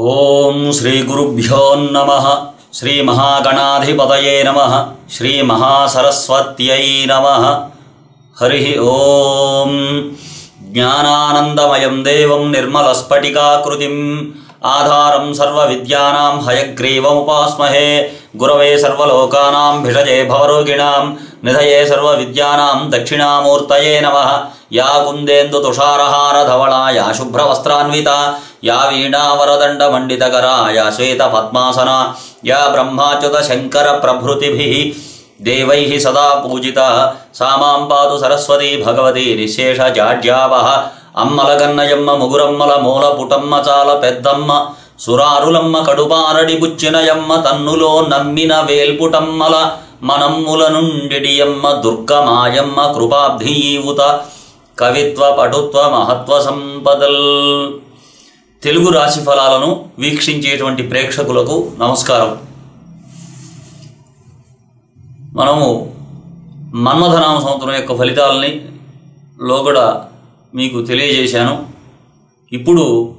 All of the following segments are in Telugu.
ॐ श्रीगुरुभ्यो नमः श्रीमहागणाधिपतये नमः श्रीमहासरस्वत्यै नमः। हरिः ॐ। ज्ञानानन्दमयं देवं निर्मलस्फटिकाकृतिम् आधारं सर्वविद्यानां हयग्रीवमुपास्महे गुरवे सर्वलोकानां भिषजे भवरोगिणां निधये सर्वविद्यानां दक्षिणामूर्तये नमः। యా కుందేందు తుషారహార ధవళా యా శుభ్రవస్త్రాన్విత యా వీణావరదండ మండితకరా యా శ్వేత పద్మాసన యా బ్రహ్మాచ్యుత శంకర ప్రభృతిభిः. దేవై సదా పూజిత సామాం పాతు సరస్వతీ భగవతి నిశేష జాడ్యావహ. అమ్మలగన్నయమ్మ ముగురమ్మల మూల పుటమ్మ చాల పెద్దమ్మ సురారులమ్మ కడుపారడి బుచ్చినయమ్మ తన్నులో నమ్మిన వేల్పుటమ్మల మనమ్ముల నుండిడియమ్మ దుర్గమాయమ్మ కృపాబ్ధీవుత కవిత్వ పటుత్వ మహత్వ సంపదల్ తెలుగు రాశి ఫలాలను వీక్షించేటువంటి ప్రేక్షకులకు నమస్కారం. మనము మన్మథనామ సంవత్సరం యొక్క ఫలితాలని లోగడ మీకు తెలియజేశాను. ఇప్పుడు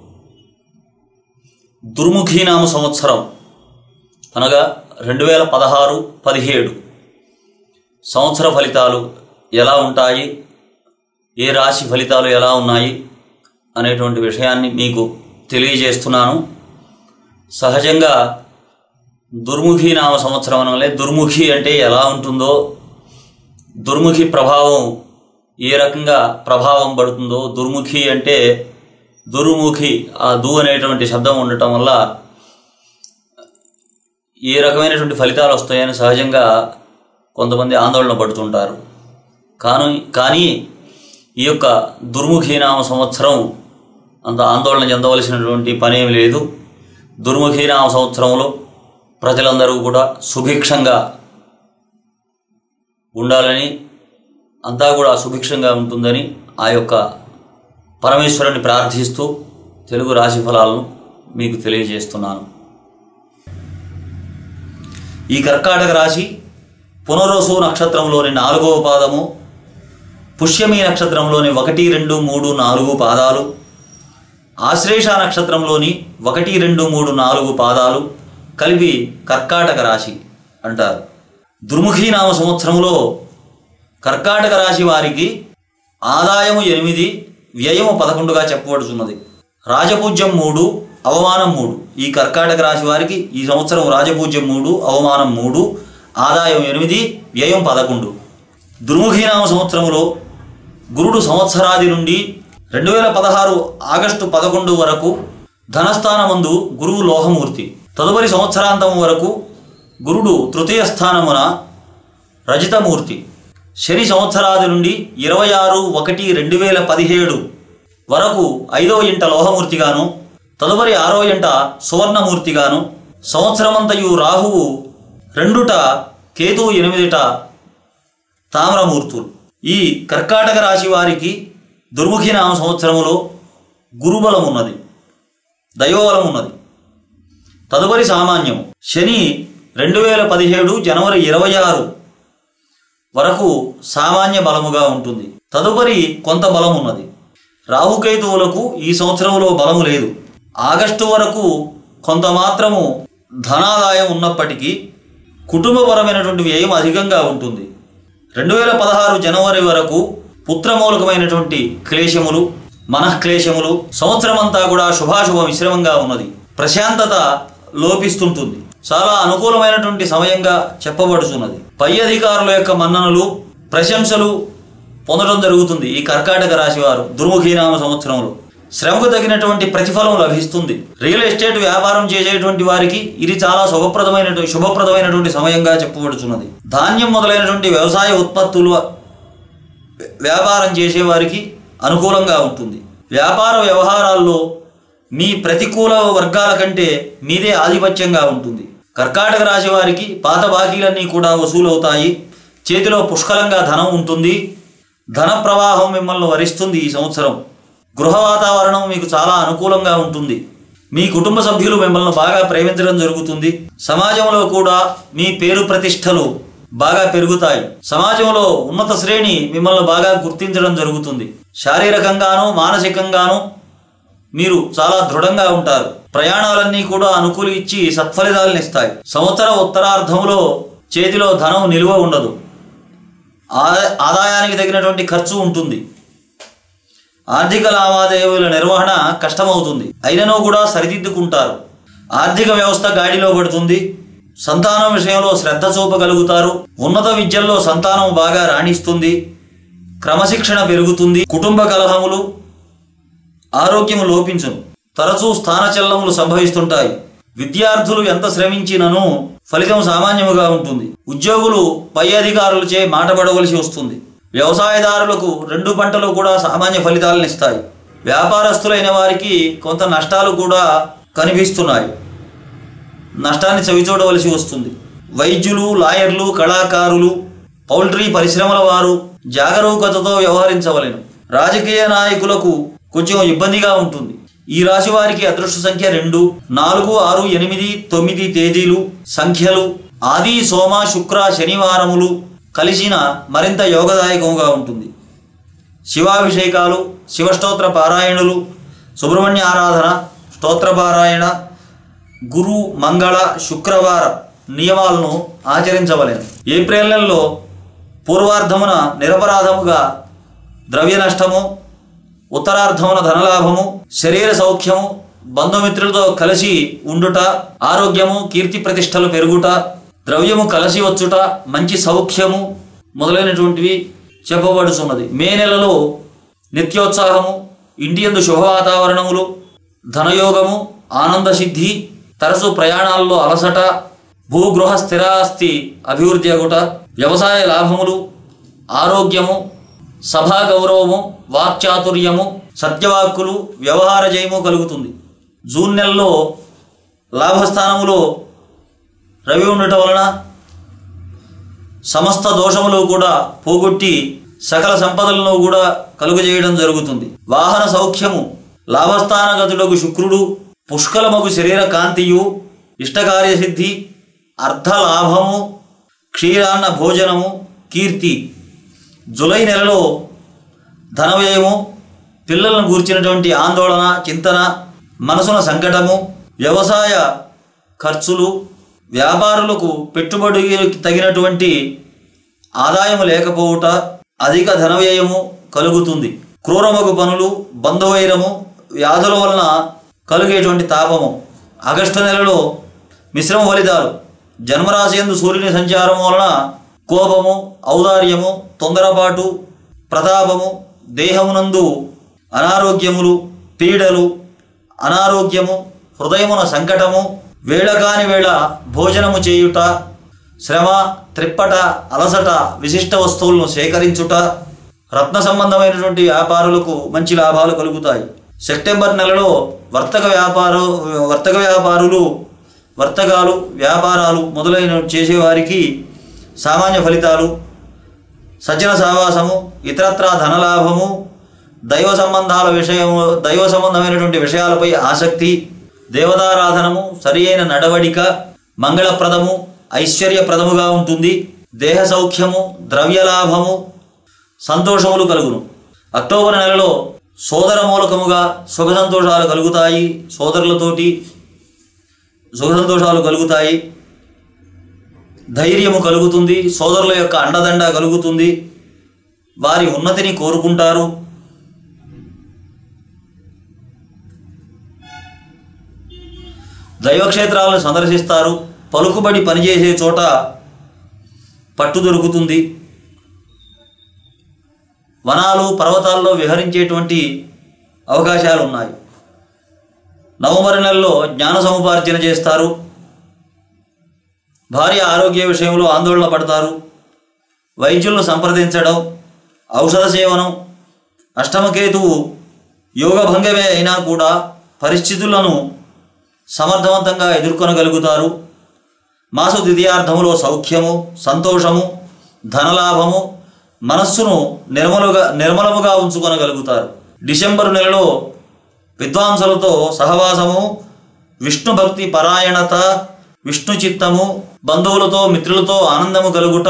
దుర్ముఖీనామ సంవత్సరం అనగా రెండు వేల పదహారు పదిహేడు. సంవత్సర ఫలితాలు ఎలా ఉంటాయి? ఏ రాశి ఫలితాలు ఎలా ఉన్నాయి అనేటువంటి విషయాన్ని మీకు తెలియజేస్తున్నాను. సహజంగా దుర్ముఖి నామ సంవత్సరం అనలే దుర్ముఖి అంటే ఎలా ఉంటుందో దుర్ముఖి ప్రభావం ఏ రకంగా ప్రభావం పడుతుందో దుర్ముఖి అంటే దుర్ముఖి ఆ దు అనేటువంటి శబ్దం ఉండటం వల్ల ఏ రకమైనటువంటి ఫలితాలు వస్తాయని సహజంగా కొంతమంది ఆందోళన పడుతుంటారు. కానీ కానీ ఈ యొక్క దుర్ముఖీనామ సంవత్సరం అంత ఆందోళన చెందవలసినటువంటి పనేమి లేదు. దుర్ముఖీనామ సంవత్సరంలో ప్రజలందరూ కూడా సుభిక్షంగా ఉండాలని అంతా కూడా సుభిక్షంగా ఉంటుందని ఆ యొక్క పరమేశ్వరుని ప్రార్థిస్తూ తెలుగు రాశి ఫలాలను మీకు తెలియజేస్తున్నాను. ఈ కర్కాటక రాశి పునరోసు నక్షత్రంలోని నాలుగవ పాదము పుష్యమి నక్షత్రంలోని ఒకటి రెండు మూడు నాలుగు పాదాలు ఆశ్లేష నక్షత్రంలోని ఒకటి రెండు మూడు నాలుగు పాదాలు కలిపి కర్కాటక రాశి అంటారు. దుర్ముఖీనామ సంవత్సరంలో కర్కాటక రాశి వారికి ఆదాయము ఎనిమిది వ్యయము పదకొండుగా చెప్పబడుతున్నది. రాజపూజ్యం మూడు అవమానం మూడు. ఈ కర్కాటక రాశి వారికి ఈ సంవత్సరం రాజపూజ్యం మూడు అవమానం మూడు ఆదాయం ఎనిమిది వ్యయం పదకొండు. దుర్ముఖీనామ సంవత్సరంలో గురుడు సంవత్సరాది నుండి రెండు వేల పదహారు ఆగస్టు పదకొండు వరకు ధనస్థానమందు గురువు లోహమూర్తి. తదుపరి సంవత్సరాంతం వరకు గురుడు తృతీయ స్థానమున రజితమూర్తి. శని సంవత్సరాది నుండి ఇరవై ఆరు ఒకటి రెండు వేల పదిహేడు వరకు ఐదో ఇంట లోహమూర్తిగాను తదుపరి ఆరో ఇంట సువర్ణమూర్తిగాను సంవత్సరమంతయు రాహువు రెండుట కేతు ఎనిమిదిట తామ్రమూర్తులు. ఈ కర్కాటక రాశి వారికి దుర్ముఖి నామ సంవత్సరములో గురుబలం ఉన్నది దయోబలం ఉన్నది. తదుపరి సామాన్యము. శని రెండు వేల పదిహేడు జనవరి ఇరవై ఆరు వరకు సామాన్య బలముగా ఉంటుంది. తదుపరి కొంత బలం ఉన్నది. రాహుకేతువులకు ఈ సంవత్సరంలో బలము లేదు. ఆగస్టు వరకు కొంత మాత్రము ధనాదాయం ఉన్నప్పటికీ కుటుంబపరమైనటువంటి వ్యయం అధికంగా ఉంటుంది. రెండు వేల పదహారు జనవరి వరకు పుత్రమూలకమైనటువంటి క్లేశములు మనఃక్లేశములు సంవత్సరమంతా కూడా శుభాశుభ మిశ్రమంగా ఉన్నది. ప్రశాంతత లోపిస్తుంటుంది. చాలా అనుకూలమైనటువంటి సమయంగా చెప్పబడుతున్నది. పై అధికారుల యొక్క మన్ననలు ప్రశంసలు పొందడం జరుగుతుంది ఈ కర్కాటక రాశి వారు దుర్ముఖీనామ సంవత్సరంలో. శ్రమకు తగినటువంటి ప్రతిఫలం లభిస్తుంది. రియల్ ఎస్టేట్ వ్యాపారం చేసేటువంటి వారికి ఇది చాలా శుభప్రదమైనటువంటి శుభప్రదమైనటువంటి సమయంగా చెప్పబడుతున్నది ధాన్యం మొదలైనటువంటి వ్యవసాయ ఉత్పత్తులు వ్యాపారం చేసేవారికి అనుకూలంగా ఉంటుంది. వ్యాపార వ్యవహారాల్లో మీ ప్రతికూల వర్గాల కంటే మీదే ఆధిపత్యంగా ఉంటుంది. కర్కాటక రాశి వారికి పాత బాకీలన్నీ కూడా వసూలవుతాయి. చేతిలో పుష్కలంగా ధనం ఉంటుంది. ధన ప్రవాహం మిమ్మల్ని వరిస్తుంది ఈ సంవత్సరం. గృహ వాతావరణం మీకు చాలా అనుకూలంగా ఉంటుంది. మీ కుటుంబ సభ్యులు మిమ్మల్ని బాగా ప్రేమించడం జరుగుతుంది. సమాజంలో కూడా మీ పేరు ప్రతిష్టలు బాగా పెరుగుతాయి. సమాజంలో ఉన్నత శ్రేణి మిమ్మల్ని బాగా గుర్తించడం జరుగుతుంది. శారీరకంగాను మానసికంగాను మీరు చాలా దృఢంగా ఉంటారు. ప్రయాణాలన్నీ కూడా అనుకూలించి సత్ఫలితాలను ఇస్తాయి. సంవత్సర ఉత్తరార్ధంలో చేతిలో ధనం నిలువ ఉండదు. ఆదాయానికి తగినటువంటి ఖర్చు ఉంటుంది. ఆర్థిక లావాదేవీల నిర్వహణ కష్టమవుతుంది. అయినను కూడా సరిదిద్దుకుంటారు. ఆర్థిక వ్యవస్థ గాడిలో పడుతుంది. సంతానం విషయంలో శ్రద్ధ చూపగలుగుతారు. ఉన్నత విద్యల్లో సంతానం బాగా రాణిస్తుంది. క్రమశిక్షణ పెరుగుతుంది. కుటుంబ కలహములు ఆరోగ్యం లోపించును. తరచూ స్థానచలనములు సంభవిస్తుంటాయి. విద్యార్థులు ఎంత శ్రమించినను ఫలితం సామాన్యముగా ఉంటుంది. ఉద్యోగులు పై అధికారులచే మాటపడవలసి వస్తుంది. వ్యవసాయదారులకు రెండు పంటలు కూడా సామాన్య ఫలితాలను ఇస్తాయి. వ్యాపారస్తులైన వారికి కొంత నష్టాలు కూడా కనిపిస్తున్నాయి. నష్టాన్ని చవిచూడవలసి వస్తుంది. వైద్యులు లాయర్లు కళాకారులు పౌల్ట్రీ పరిశ్రమల వారు జాగరూకతతో వ్యవహరించవలెను. రాజకీయ నాయకులకు కొంచెం ఇబ్బందిగా ఉంటుంది. ఈ రాశి వారికి అదృష్ట సంఖ్య రెండు నాలుగు ఆరు ఎనిమిది తొమ్మిది తేదీలు సంఖ్యలు ఆది సోమ శుక్ర శనివారములు కలిసిన మరింత యోగదాయకంగా ఉంటుంది. శివాభిషేకాలు శివస్తోత్ర పారాయణులు సుబ్రహ్మణ్య ఆరాధన స్తోత్ర పారాయణ గురు మంగళ శుక్రవార నియమాలను ఆచరించవలెను. ఏప్రిల్ నెలలో పూర్వార్ధమున నిరపరాధముగా ద్రవ్య నష్టము ఉత్తరార్ధమున ధనలాభము శరీర సౌఖ్యము బంధుమిత్రులతో కలిసి ఉండుట ఆరోగ్యము కీర్తి ప్రతిష్టలు పెరుగుట ద్రవ్యము కలిసి వచ్చుట మంచి సౌఖ్యము మొదలైనటువంటివి చెప్పబడుచున్నది. మే నెలలో నిత్యోత్సాహము ఇండియందు శుభ వాతావరణములు ధనయోగము ఆనంద సిద్ధి తరచు ప్రయాణాల్లో అలసట భూగృహ స్థిరాస్తి అభివృద్ధి అగుట వ్యవసాయ లాభములు ఆరోగ్యము సభా గౌరవము వాక్చాతుర్యము సత్యవాక్కులు వ్యవహార జయము కలుగుతుంది. జూన్ నెలలో లాభస్థానములో రవి ఉండటం వలన సమస్త దోషములు కూడా పోగొట్టి సకల సంపదలను కూడా కలుగజేయడం జరుగుతుంది. వాహన సౌఖ్యము లాభస్థాన గతుడకు శుక్రుడు పుష్కలమగు శరీర కాంతియు ఇష్టకార్య సిద్ధి అర్ధలాభము క్షీరాన్న భోజనము కీర్తి. జులై నెలలో ధనవ్యయము పిల్లలను గూర్చినటువంటి ఆందోళన చింతన మనసున సంకటము వ్యవసాయ ఖర్చులు వ్యాపారులకు పెట్టుబడికి తగినటువంటి ఆదాయం లేకపోవుట అధిక ధనవ్యయము కలుగుతుంది. క్రూరమగు పనులు బంధువైరము వ్యాధుల వలన కలిగేటువంటి తాపము. ఆగస్టు నెలలో మిశ్రమ ఫలితాలు. జన్మరాశి ఎందు సూర్యుని సంచారం వలన కోపము ఔదార్యము తొందరపాటు ప్రతాపము దేహమునందు అనారోగ్యములు పీడలు అనారోగ్యము హృదయమున సంకటము వేళ కాని వేళ భోజనము చేయుట శ్రమ త్రిప్పట అలసట విశిష్ట వస్తువులను సేకరించుట రత్న సంబంధమైనటువంటి వ్యాపారులకు మంచి లాభాలు కలుగుతాయి. సెప్టెంబర్ నెలలో వర్తక వ్యాపారు వర్తక వ్యాపారులు వర్తకాలు వ్యాపారాలు మొదలైన చేసేవారికి సామాన్య ఫలితాలు సజ్జన సావాసము ఇతరత్రా ధనలాభము దైవ సంబంధాల విషయము దైవ సంబంధమైనటువంటి విషయాలపై ఆసక్తి దేవతారాధనము సరియైన నడవడిక మంగళప్రదము ఐశ్వర్యప్రదముగా ఉంటుంది. దేహ సౌఖ్యము ద్రవ్యలాభము సంతోషములు కలుగును. అక్టోబర్ నెలలో సోదర మూలకముగా సుఖ సంతోషాలు కలుగుతాయి. సోదరులతోటి సుఖ సంతోషాలు కలుగుతాయి. ధైర్యము కలుగుతుంది. సోదరుల యొక్క అండదండ కలుగుతుంది. వారి ఉన్నతిని కోరుకుంటారు. దైవక్షేత్రాలను సందర్శిస్తారు. పలుకుబడి పనిచేసే చోట పట్టు దొరుకుతుంది. వనాలు పర్వతాల్లో విహరించేటువంటి అవకాశాలు ఉన్నాయి నవంబర్ నెలలో జ్ఞాన సముపార్జన చేస్తారు. భార్య ఆరోగ్య విషయంలో ఆందోళన పడతారు. వైద్యులను సంప్రదించడం ఔషధ సేవనం అష్టమకేతువు యోగభంగమే అయినా కూడా పరిస్థితులను సమర్థవంతంగా ఎదుర్కొనగలుగుతారు. మాసు ద్వితీయార్థములో సౌఖ్యము సంతోషము ధనలాభము మనస్సును నిర్మలుగా నిర్మలముగా ఉంచుకొనగలుగుతారు. డిసెంబరు నెలలో విద్వాంసులతో సహవాసము విష్ణు భక్తి పరాయణత విష్ణు చిత్తము బంధువులతో మిత్రులతో ఆనందము కలుగుట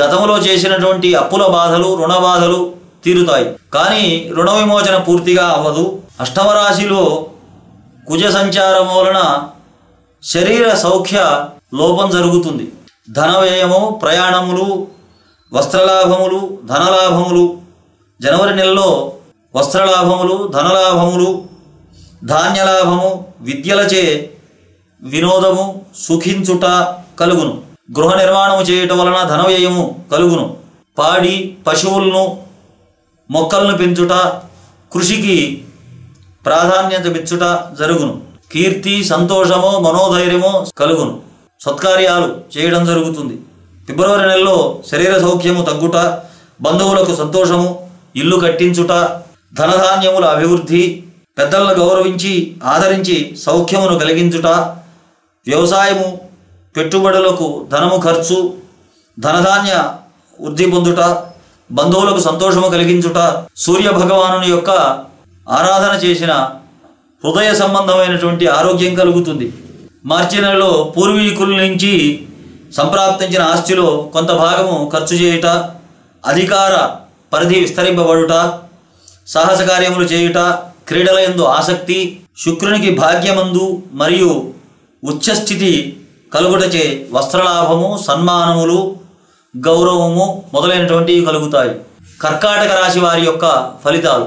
గతములో చేసినటువంటి అప్పుల బాధలు రుణ బాధలు తీరుతాయి. కానీ రుణ విమోచన పూర్తిగా అవ్వదు. అష్టమ రాశిలో కుజ సంచారం వలన శరీర సౌఖ్య లోపం జరుగుతుంది. ధన వ్యయము ప్రయాణములు వస్త్రలాభములు ధనలాభములు. జనవరి నెలలో వస్త్రలాభములు ధనలాభములు ధాన్యలాభము విద్యలచే వినోదము సుఖించుట కలుగును. గృహ నిర్మాణము చేయటం వలన ధన వ్యయము కలుగును. పాడి పశువులను మొక్కలను పెంచుట కృషికి ప్రాధాన్యతమిచ్చుట జరుగును. కీర్తి సంతోషము మనోధైర్యము కలుగును. సత్కార్యాలు చేయడం జరుగుతుంది. ఫిబ్రవరి నెలలో శరీర సౌఖ్యము తగ్గుట బంధువులకు సంతోషము ఇల్లు కట్టించుట ధనధాన్యముల అభివృద్ధి పెద్దలను గౌరవించి ఆదరించి సౌఖ్యమును కలిగించుట వ్యవసాయము పెట్టుబడులకు ధనము ఖర్చు ధనధాన్య వృద్ధి పొందుట బంధువులకు సంతోషము కలిగించుట సూర్య భగవానుని యొక్క ఆరాధన చేసిన హృదయ సంబంధమైనటువంటి ఆరోగ్యం కలుగుతుంది. మార్చి నెలలో పూర్వీకుల నుంచి సంప్రాప్తించిన ఆస్తిలో కొంత భాగము ఖర్చు చేయుట అధికార పరిధి విస్తరింపబడుట సాహస కార్యములు చేయుట క్రీడల యందు ఆసక్తి శుక్రునికి భాగ్యమందు మరియు ఉచ్చస్థితి కలుగుటచే వస్త్రలాభము సన్మానములు గౌరవము మొదలైనటువంటివి కలుగుతాయి. కర్కాటక రాశి వారి యొక్క ఫలితాలు.